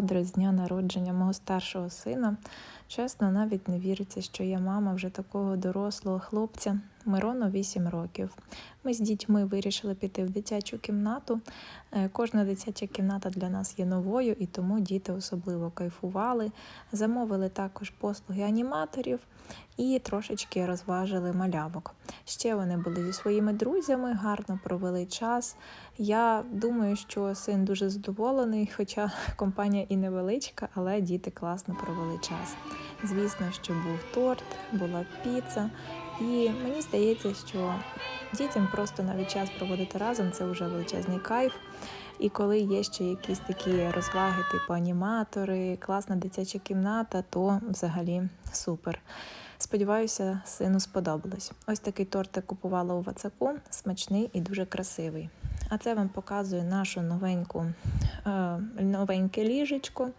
Кадри з дня народження мого старшого сина. Чесно, навіть не віриться, що я мама вже такого дорослого хлопця. Мирону 8 років. Ми з дітьми вирішили піти в дитячу кімнату. Е, Кожна дитяча кімната для нас є новою, і тому діти особливо кайфували. Замовили також послуги аніматорів і трошечки розважили малявок. Ще вони були зі своїми друзями, гарно провели час. Я думаю, що син дуже задоволений, хоча компанія і невеличка, але діти класно провели час. Звісно, що був торт, була піца, і мені здається, що дітям просто навіть час проводити разом це вже величезний кайф. І коли є ще якісь такі розваги, типу аніматори, класна дитяча кімната, то взагалі супер. Сподіваюся, сину сподобалось. Ось такий торт я купувала у Вацаку, смачний і дуже красивий. А це вам показує нашу новеньку е, новеньке ліжечко.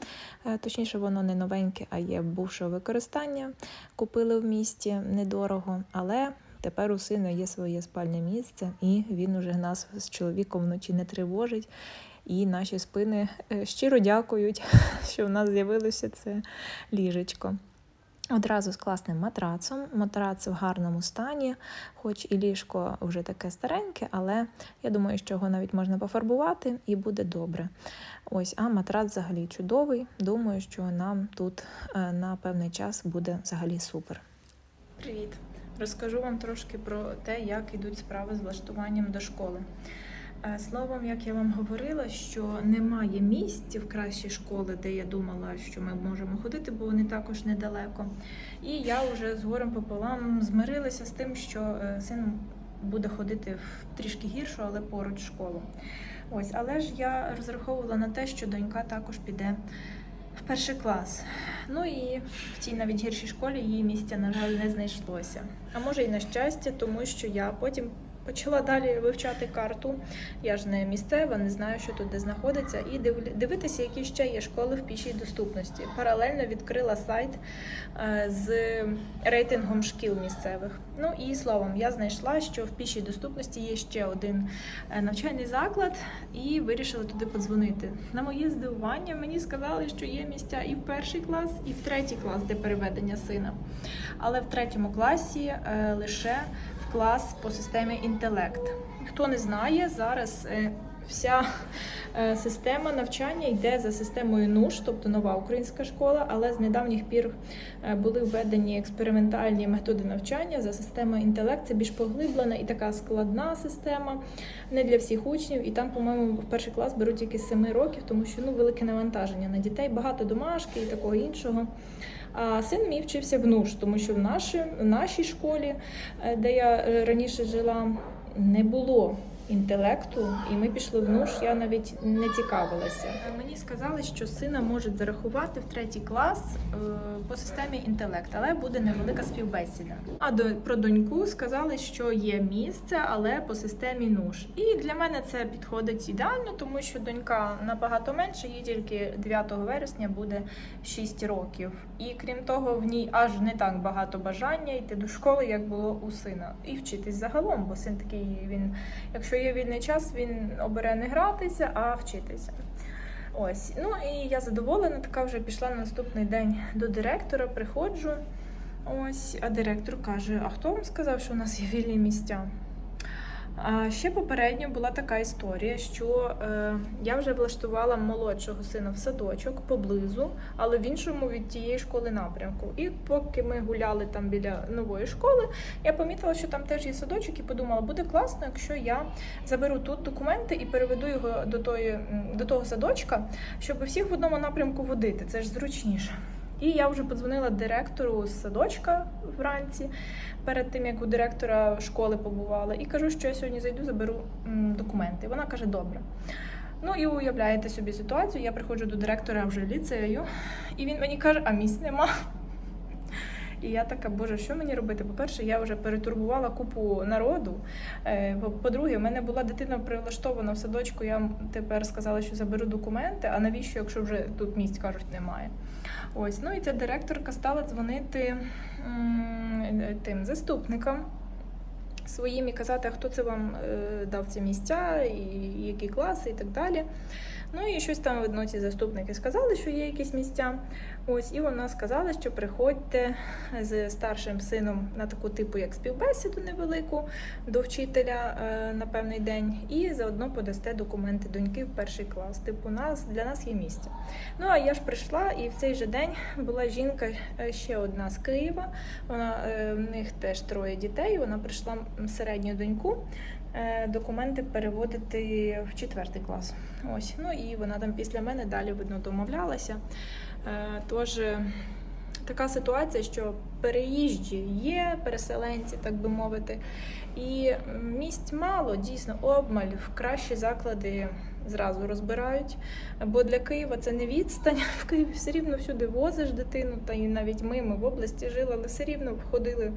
Е, Точніше, воно не новеньке, а є бувшого використання. Купили в місті недорого, але тепер у сина є своє спальне місце, і він уже нас з чоловіком вночі не тривожить. І наші спини е, щиро дякують, що в нас з'явилося це ліжечко. Одразу з класним матрацом. Матрац в гарному стані, хоч і ліжко вже таке стареньке, але я думаю, що його навіть можна пофарбувати і буде добре. Ось, а матрац взагалі чудовий. Думаю, що нам тут е, на певний час буде взагалі супер. Привіт! Розкажу вам трошки про те, як ідуть справи з влаштуванням до школи. Словом, як я вам говорила, що немає місць в кращі школи, де я думала, що ми можемо ходити, бо вони також недалеко. І я вже з горем пополам змирилася з тим, що е, син буде ходити в трішки гіршу, але поруч школу. Ось, але ж я розраховувала на те, що донька також піде в перший клас. Ну і в цій навіть гіршій школі її місця, на жаль, не знайшлося. А може і на щастя, тому що я потім почала далі вивчати карту. Я ж не місцева, не знаю, що тут де знаходиться, і дивитися, які ще є школи в пішій доступності. Паралельно відкрила сайт е, з рейтингом шкіл місцевих. Ну і словом, я знайшла, що в пішій доступності є ще один е, навчальний заклад, і вирішила туди подзвонити. На моє здивування мені сказали, що є місця і в перший клас, і в третій клас, де переведення сина. Але в третьому класі е, лише клас по системі інтелект. Хто не знає, зараз е, вся е, система навчання йде за системою НУШ, тобто нова українська школа, але з недавніх пір е, були введені експериментальні методи навчання за системою інтелект. Це більш поглиблена і така складна система, не для всіх учнів. І там, по-моєму, в перший клас беруть тільки з 7 років, тому що ну велике навантаження на дітей, багато домашки і такого іншого. А син мій вчився в НУШ, тому що в нашій, в нашій школі, е, де я раніше жила, не було інтелекту, і ми пішли в НУШ, я навіть не цікавилася. Е, Мені сказали, що сина можуть зарахувати в третій клас е, по системі інтелект, але буде невелика співбесіда. А до про доньку сказали, що є місце, але по системі НУШ. І для мене це підходить ідеально, тому що донька набагато менше, їй тільки 9 вересня буде 6 років. І крім того, в ній аж не так багато бажання йти до школи, як було у сина, і вчитись загалом, бо син такий він, якщо є вільний час, він обере не гратися, а вчитися. Ось, ну і я задоволена, така вже пішла на наступний день до директора, приходжу. Ось, а директор каже: А хто вам сказав, що у нас є вільні місця? А ще попередньо була така історія, що е, я вже влаштувала молодшого сина в садочок поблизу, але в іншому від тієї школи напрямку. І поки ми гуляли там біля нової школи, я помітила, що там теж є садочок, і подумала, буде класно, якщо я заберу тут документи і переведу його до тої до того садочка, щоб всіх в одному напрямку водити. Це ж зручніше. І я вже подзвонила директору з садочка вранці, перед тим як у директора школи побувала, і кажу, що я сьогодні зайду, заберу документи. Вона каже, добре. Ну і уявляєте собі ситуацію. Я приходжу до директора вже ліцею, і він мені каже, а місць нема. І я така, боже, що мені робити? По-перше, я вже перетурбувала купу народу. Е, по- По-друге, в мене була дитина прилаштована в садочку. Я тепер сказала, що заберу документи. А навіщо, якщо вже тут місць кажуть, немає? Ось, ну і ця директорка стала дзвонити тим заступникам своїм і казати, хто це вам е, дав ці місця, і які класи, і так далі. Ну і щось там видно, ці заступники сказали, що є якісь місця. Ось, і вона сказала, що приходьте з старшим сином на таку типу, як співбесіду невелику до вчителя е, на певний день, і заодно подасте документи доньки в перший клас. Типу, нас для нас є місце. Ну а я ж прийшла, і в цей же день була жінка е, ще одна з Києва. Вона е, в них теж троє дітей. Вона прийшла середню доньку. Е, Документи переводити в четвертий клас. Ось, ну і вона там після мене далі видно домовлялася. Е, Тож е, така ситуація, що переїжджі є, переселенці, так би мовити, і місць мало, дійсно, обмаль в кращі заклади зразу розбирають. Бо для Києва це не відстань. В Києві все рівно всюди возиш дитину, та і навіть ми, ми в області жили, але все рівно входили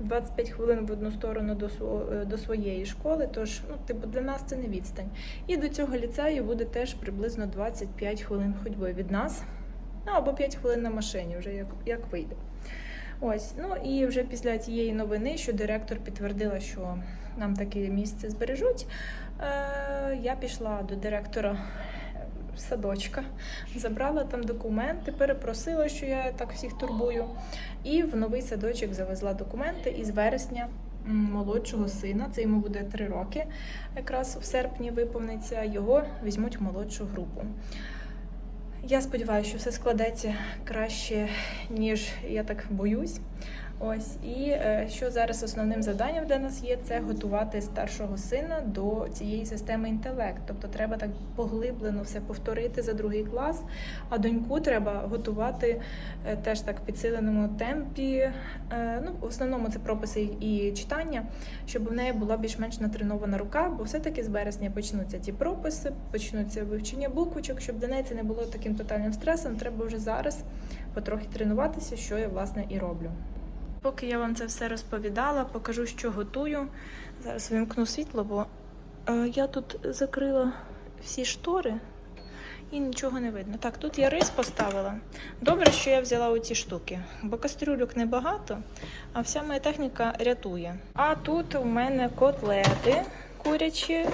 25 хвилин в одну сторону до, е, до своєї школи. Тож, ну, типу, для нас це не відстань. І до цього ліцею буде теж приблизно 25 хвилин ходьби від нас. Ну або 5 хвилин на машині, вже як, як вийде. Ось, ну і вже після цієї новини, що директор підтвердила, що нам таке місце збережуть, я пішла до директора садочка, забрала там документи, перепросила, що я так всіх турбую. І в новий садочок завезла документи із вересня молодшого сина. Це йому буде 3 роки. Якраз в серпні виповниться. Його візьмуть в молодшу групу. Я сподіваюся, що все складеться краще, ніж я так боюсь. Ось і е, що зараз основним завданням для нас є, це готувати старшого сина до цієї системи інтелект. Тобто треба так поглиблено все повторити за другий клас. А доньку треба готувати е, теж так в підсиленому темпі. Е, ну, в основному це прописи і читання, щоб в неї була більш-менш натренована рука, бо все-таки з березня почнуться ті прописи, почнуться вивчення буквочок. Щоб для неї це не було таким тотальним стресом, треба вже зараз потрохи тренуватися, що я власне і роблю. Поки я вам це все розповідала, покажу, що готую. Зараз вимкну світло, бо е, я тут закрила всі штори і нічого не видно. Так, тут я рис поставила. Добре, що я взяла оці штуки, бо кастрюльок небагато, а вся моя техніка рятує. А тут у мене котлети курячі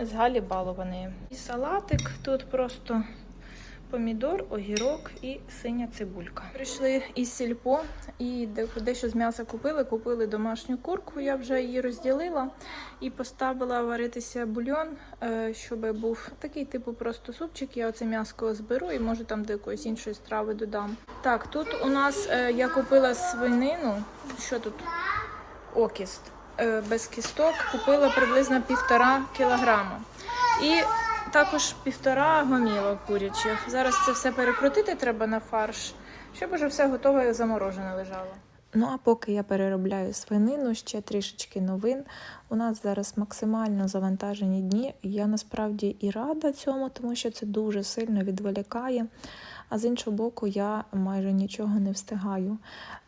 з галі балованої. І салатик тут просто помідор, огірок і синя цибулька. Прийшли із сільпо і дещо з м'яса купили. Купили домашню курку. Я вже її розділила і поставила варитися бульйон, е, щоб був такий типу просто супчик. Я оце м'яско зберу і може там до якоїсь іншої страви додам. Так, тут у нас е, я купила свинину. Що тут? Окіст. Е, Без кісток купила приблизно півтора кілограма. І також півтора гомілок курячих. Зараз це все перекрутити треба на фарш, щоб уже все готове і заморожене лежало. Ну а поки я переробляю свинину, ще трішечки новин. У нас зараз максимально завантажені дні. Я насправді і рада цьому, тому що це дуже сильно відволікає. А з іншого боку, я майже нічого не встигаю.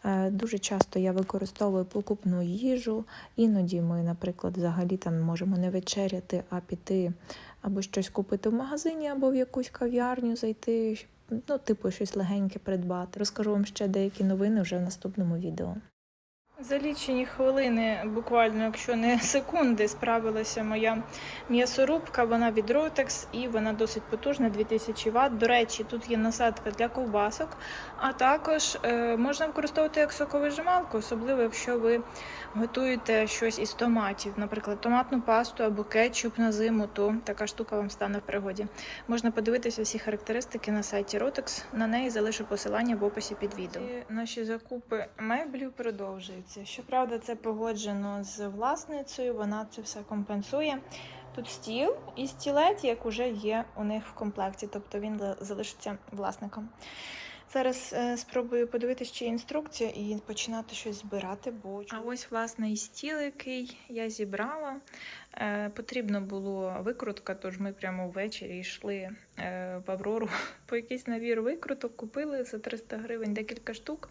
Е, Дуже часто я використовую покупну їжу. Іноді ми, наприклад, взагалі там можемо не вечеряти, а піти або щось купити в магазині, або в якусь кав'ярню зайти, ну, типу, щось легеньке придбати. Розкажу вам ще деякі новини вже в наступному відео. За лічені хвилини, буквально, якщо не секунди, справилася моя м'ясорубка. Вона від Rotex і вона досить потужна, 2000 Вт. До речі, тут є насадка для ковбасок, а також е, можна використовувати як соковижималку, особливо якщо ви готуєте щось із томатів, наприклад, томатну пасту або кетчуп на зиму, то така штука вам стане в пригоді. Можна подивитися всі характеристики на сайті Rotex. На неї залишу посилання в описі під відео. І наші закупи меблів продовжуються. Щоправда, це погоджено з власницею, вона це все компенсує. Тут стіл і стілець, як уже є у них в комплекті, тобто він залишиться власником. Зараз е, спробую подивитися, чи є інструкція, і починати щось збирати. Бо а ось власне і стіл, який я зібрала. Е, потрібно було викрутка, тож ми прямо ввечері йшли е, в Аврору по якийсь набір викруток, купили за 300 гривень декілька штук.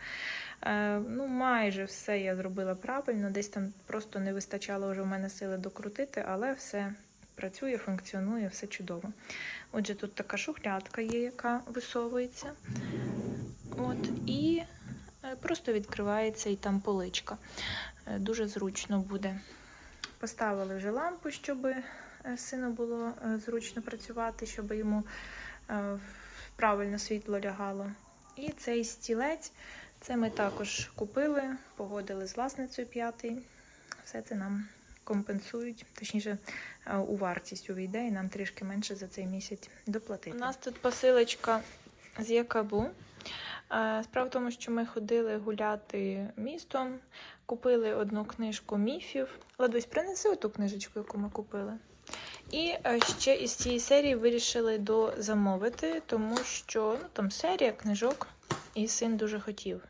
Е, ну, майже все я зробила правильно, десь там просто не вистачало вже в мене сили докрутити, але все працює, функціонує, все чудово. Отже, тут така шухлядка є, яка висовується. От, і просто відкривається і там поличка. Дуже зручно буде Поставили вже лампу, щоб е, сину було е, зручно працювати, щоб йому е, правильно світло лягало. І цей стілець, це ми також купили, погодили з власницею п'ятий. Все це нам компенсують, точніше, у вартість увійде, і нам трішки менше за цей місяць доплатити. У нас тут посилочка з Якабу. Справа в тому, що ми ходили гуляти містом, купили одну книжку міфів. Ладусь, принеси ту книжечку, яку ми купили. І е, ще із цієї серії вирішили дозамовити, тому що ну, там серія книжок, і син дуже хотів.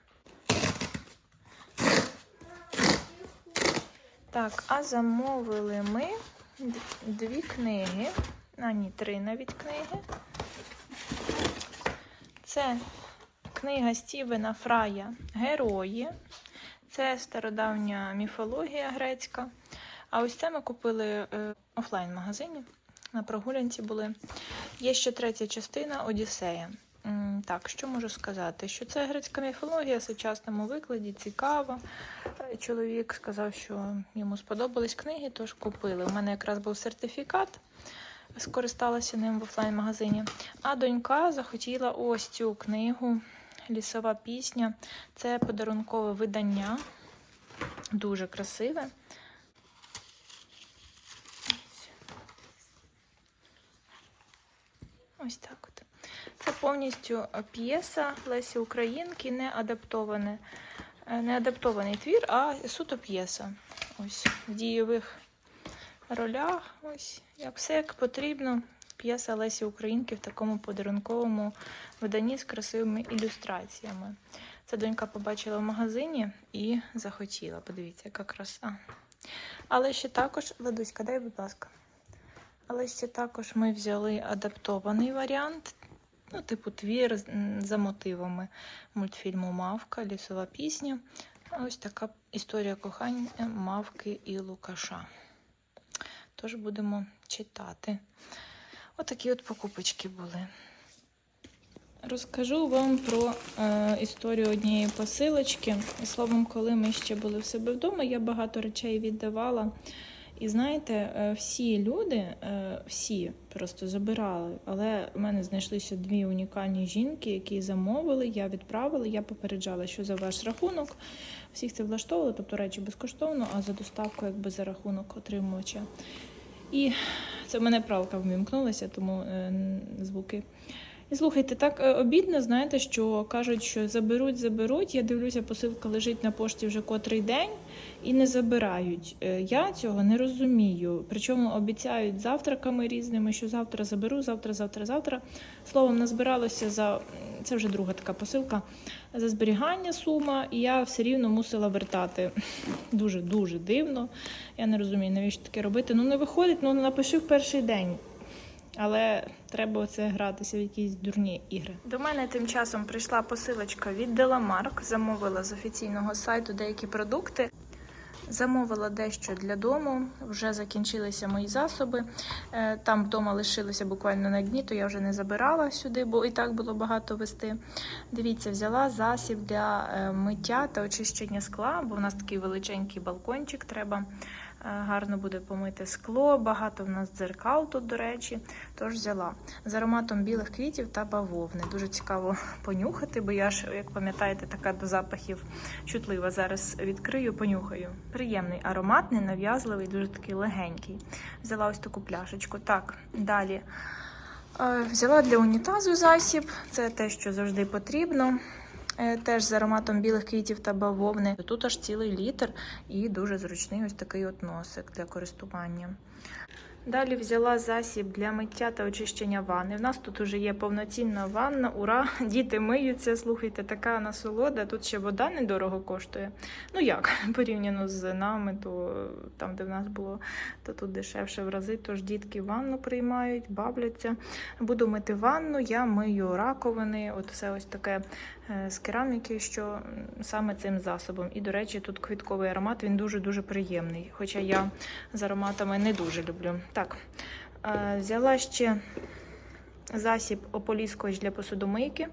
Так, а замовили ми дві книги. А ні, три навіть книги. Це книга Стівена Фрая Герої. Це стародавня міфологія грецька. А ось це ми купили е, офлайн-магазині. На прогулянці були. Є ще третя частина Одіссея. Так, що можу сказати? Що це грецька міфологія в сучасному викладі, цікава. Е, Чоловік сказав, що йому сподобались книги, тож купили. У мене якраз був сертифікат, скористалася ним в офлайн-магазині. А донька захотіла ось цю книгу Лісова пісня. Це подарункове видання. Дуже красиве. Ось так от. Це повністю п'єса Лесі Українки, не адаптоване, е, не адаптований твір, а суто п'єса. Ось в дійових ролях. Ось як все як потрібно. П'єса Лесі Українки в такому подарунковому виданні з красивими ілюстраціями. Це донька побачила в магазині і захотіла. Подивіться, яка краса. Але ще також, Ладуська, дай, будь ласка. Але ще також ми взяли адаптований варіант, ну, типу твір за мотивами мультфільму Мавка, лісова пісня. Ось така історія кохання Мавки і Лукаша. Тож будемо читати. Отакі от покупочки були. Розкажу вам про е, історію однієї посилочки. Словом, коли ми ще були в себе вдома, я багато речей віддавала. І знаєте, е, всі люди, е, всі просто забирали. Але в мене знайшлися дві унікальні жінки, які замовили, я відправила. Я попереджала, що за ваш рахунок. Всіх це влаштовувало, тобто речі безкоштовно, а за доставку якби за рахунок отримувача. І це в мене правка вмімкнулася, тому е, звуки. І слухайте, так е, обідно, знаєте, що кажуть, що заберуть, заберуть. Я дивлюся, посилка лежить на пошті вже котрий день і не забирають. Е, Я цього не розумію. Причому обіцяють завтраками різними, що завтра заберу, завтра, завтра, завтра. Словом, назбиралося за це вже друга така посилка за зберігання сума, і я все рівно мусила вертати. Дуже дуже дивно. Я не розумію, навіщо таке робити. Ну не виходить, ну напиши в перший день. Але треба оце гратися в якісь дурні ігри. До мене тим часом прийшла посилочка від Деламарк. Замовила з офіційного сайту деякі продукти. Замовила дещо для дому, вже закінчилися мої засоби. Е, Там вдома лишилося буквально на дні, то я вже не забирала сюди, бо і так було багато вести. Дивіться, взяла засіб для е, миття та очищення скла, бо в нас такий величенький балкончик треба. Е, Гарно буде помити скло, багато в нас дзеркал тут, до речі. Тож взяла з ароматом білих квітів та бавовни. Дуже цікаво понюхати, бо я ж, як пам'ятаєте, така до запахів чутлива. Зараз відкрию, понюхаю. Приємний аромат, ненав'язливий, дуже такий легенький. Взяла ось таку пляшечку. Так, далі. Е, Взяла для унітазу засіб, це те, що завжди потрібно. Е, Теж з ароматом білих квітів та бавовни. Тут аж цілий літр і дуже зручний ось такий от носик для користування. Далі взяла засіб для миття та очищення ванни. В нас тут вже є повноцінна ванна. Ура! Діти миються. Слухайте, така насолода. Тут ще вода недорого коштує. Ну як, порівняно з нами, то там, де в нас було, то тут дешевше в рази. Тож дітки ванну приймають, бавляться. Буду мити ванну, я мию раковини. От все ось таке е, з кераміки, що саме цим засобом. І, до речі, тут квітковий аромат, він дуже-дуже приємний. Хоча я з ароматами не дуже люблю. Так, е, взяла ще засіб ополіскувач для посудомийки.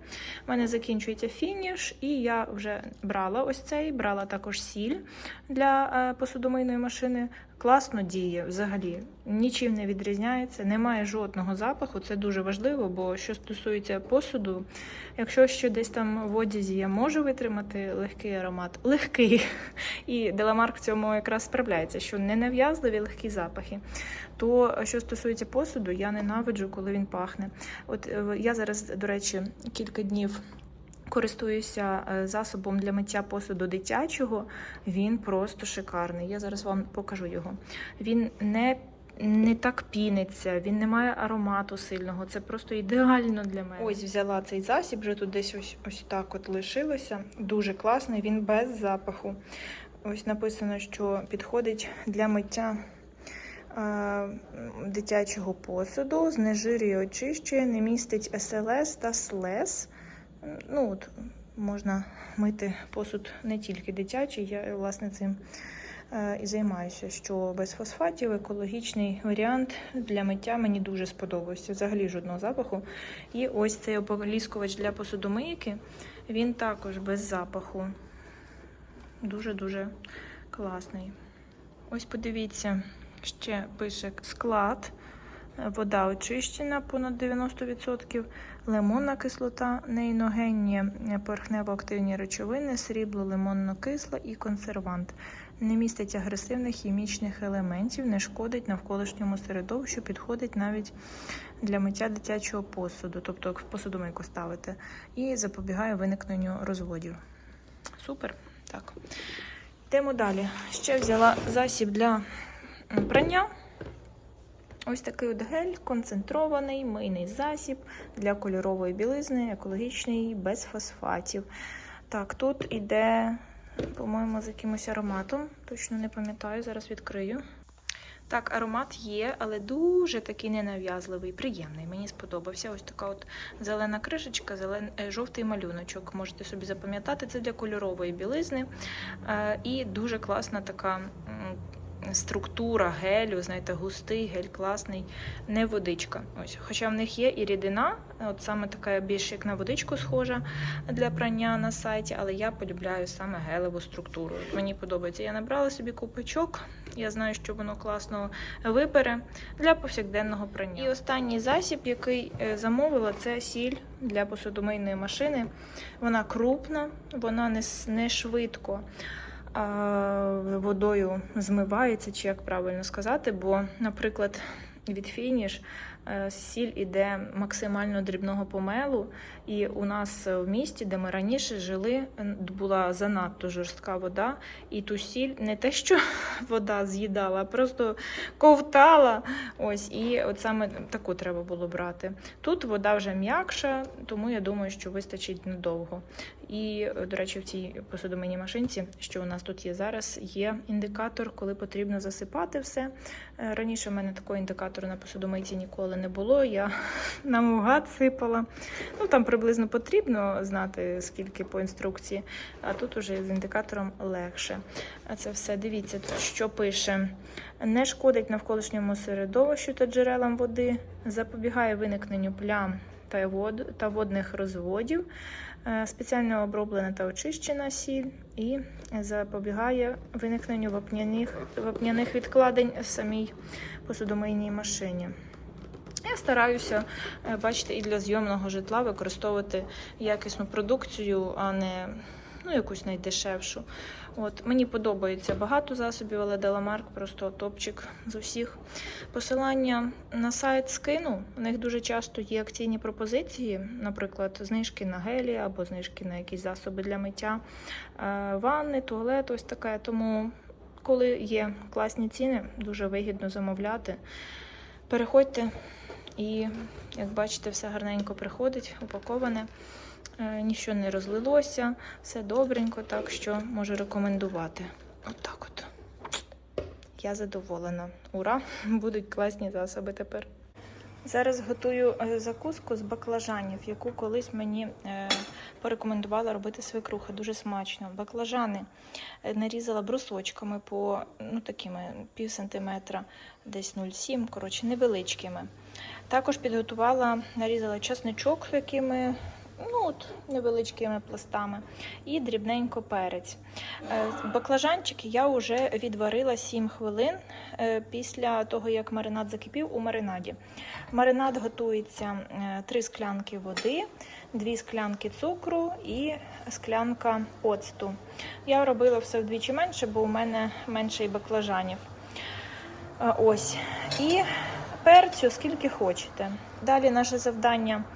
У мене закінчується фініш, і я вже брала ось цей, брала також сіль для е, посудомийної машини. Класно діє взагалі, нічим не відрізняється, немає жодного запаху. Це дуже важливо, бо що стосується посуду, якщо ще десь там в одязі я можу витримати легкий аромат, легкий. І Деламарк в цьому якраз справляється, що не нав'язливі легкі запахи. То що стосується посуду, я ненавиджу, коли він пахне. От е, я зараз, до речі, кілька днів. Користуюся е, засобом для миття посуду дитячого. Він просто шикарний. Я зараз вам покажу його. Він не не так піниться, він не має аромату сильного. Це просто ідеально для мене. Ось взяла цей засіб, вже тут десь ось ось так от лишилося. Дуже класний, він без запаху. Ось написано, що підходить для миття е, дитячого посуду, знежирює, очищує, не містить СЛС та СЛЕС. Ну, от, можна мити посуд не тільки дитячий, я власне цим е, і займаюся, що без фосфатів екологічний варіант для миття мені дуже сподобався. Взагалі жодного запаху. І ось цей ополіскувач для посудомийки, він також без запаху. Дуже-дуже класний. Ось подивіться, ще пише склад. Вода очищена понад 90%, лимонна кислота, нейногенні поверхнево-активні речовини, срібло, лимонно-кисла і консервант. Не містить агресивних хімічних елементів, не шкодить навколишньому середовищу, підходить навіть для миття дитячого посуду, тобто посудомийку ставити, і запобігає виникненню розводів. Супер. Так. Йдемо далі. Ще взяла засіб для прання. Ось такий от гель, концентрований мийний засіб для кольорової білизни, екологічний, без фосфатів. Так, тут іде, по-моєму, з якимось ароматом. Точно не пам'ятаю, зараз відкрию. Так, аромат є, але дуже такий ненав'язливий, приємний. Мені сподобався. Ось така от зелена кришечка, зелен... е, жовтий малюночок. Можете собі запам'ятати, це для кольорової білизни. Е, І дуже класна така. Структура гелю, знаєте, густий, гель класний, не водичка. Ось, Хоча в них є і рідина, от саме така більш як на водичку схожа для прання на сайті, але я полюбляю саме гелеву структуру. Мені подобається. Я набрала собі купичок, я знаю, що воно класно випере для повсякденного прання. І останній засіб, який е, замовила, це сіль для посудомийної машини. Вона крупна, вона не, швидко водою змивається, чи як правильно сказати, бо, наприклад, від фініш е, сіль іде максимально дрібного помелу, і у нас в місті, де ми раніше жили, була занадто жорстка вода, і ту сіль не те, що вода з'їдала, а просто ковтала. Ось, і от саме таку треба було брати. Тут вода вже м'якша, тому я думаю, що вистачить надовго. І, до речі, в цій посудомийній машинці, що у нас тут є зараз, є індикатор, коли потрібно засипати все. Е, Раніше в мене такого індикатору на посудомийці ніколи не було. Я намугад сипала. Ну там приблизно потрібно знати, скільки по інструкції, а тут уже з індикатором легше. А це все дивіться, тут що пише. Не шкодить навколишньому середовищу та джерелам води, запобігає виникненню плям та вод та водних розводів, спеціально оброблена та очищена сіль і запобігає виникненню вапняних, вапняних відкладень в самій посудомийній машині. Я стараюся, е, бачите, і для зйомного житла використовувати якісну продукцію, а не ну, якусь найдешевшу. От, мені подобається багато засобів, але Деламарк просто топчик з усіх. Посилання на сайт скину. У них дуже часто є акційні пропозиції, наприклад, знижки на гелі або знижки на якісь засоби для миття е, ванни, туалет, ось таке. Тому, коли є класні ціни, дуже вигідно замовляти. Переходьте і, як бачите, все гарненько приходить, упаковане. Е, Нічого не розлилося, все добренько, так що можу рекомендувати. От от. Я задоволена. Ура! Будуть класні засоби тепер. Зараз готую е, закуску з баклажанів, яку колись мені е, порекомендувала робити свекруха. Дуже смачно. Баклажани нарізала брусочками по ну, такими пів сантиметра, десь 0,7, коротше, невеличкими. Також підготувала, нарізала чесничок такими ну, от, невеличкими пластами і дрібненько перець. Е, Баклажанчики я вже відварила 7 хвилин е, після того, як маринад закипів у маринаді. Маринад готується 3 склянки води, 2 склянки цукру і склянка оцту. Я робила все вдвічі менше, бо у мене менше і баклажанів. Е, Ось. І перцю скільки хочете. Далі наше завдання е,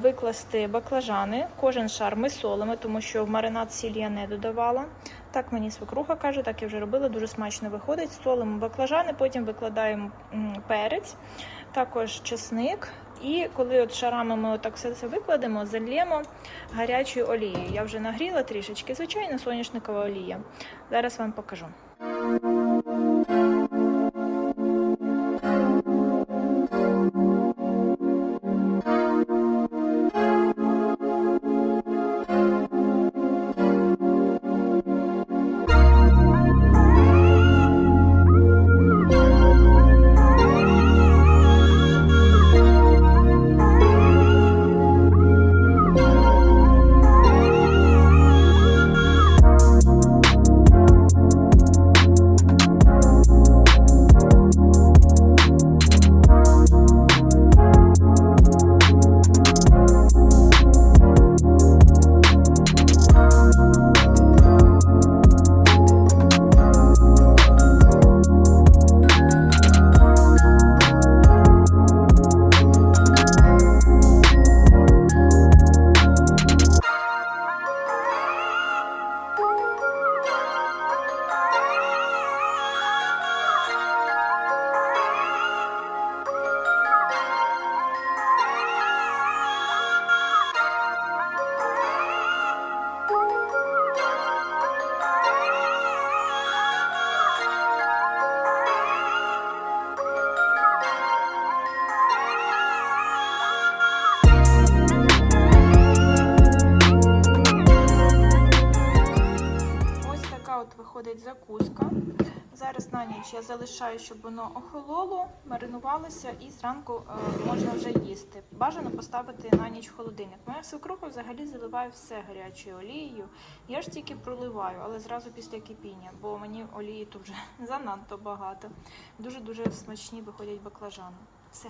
викласти баклажани. Кожен шар ми солимо, тому що в маринад сіль я не додавала. Так мені свекруха каже, так я вже робила, дуже смачно виходить. Солимо баклажани, потім викладаємо перець, також чесник. І коли от шарами ми отак все це викладемо, зальємо гарячою олією. Я вже нагріла трішечки, звичайно, соняшникова олія. Зараз вам покажу. Залишаю, щоб воно охололо, маринувалося і зранку е, можна вже їсти. Бажано поставити на ніч в холодильник. Моя свекруха взагалі заливає все гарячою олією. Я ж тільки проливаю, але зразу після кипіння, бо мені олії тут вже занадто багато. Дуже-дуже смачні виходять баклажани. Все.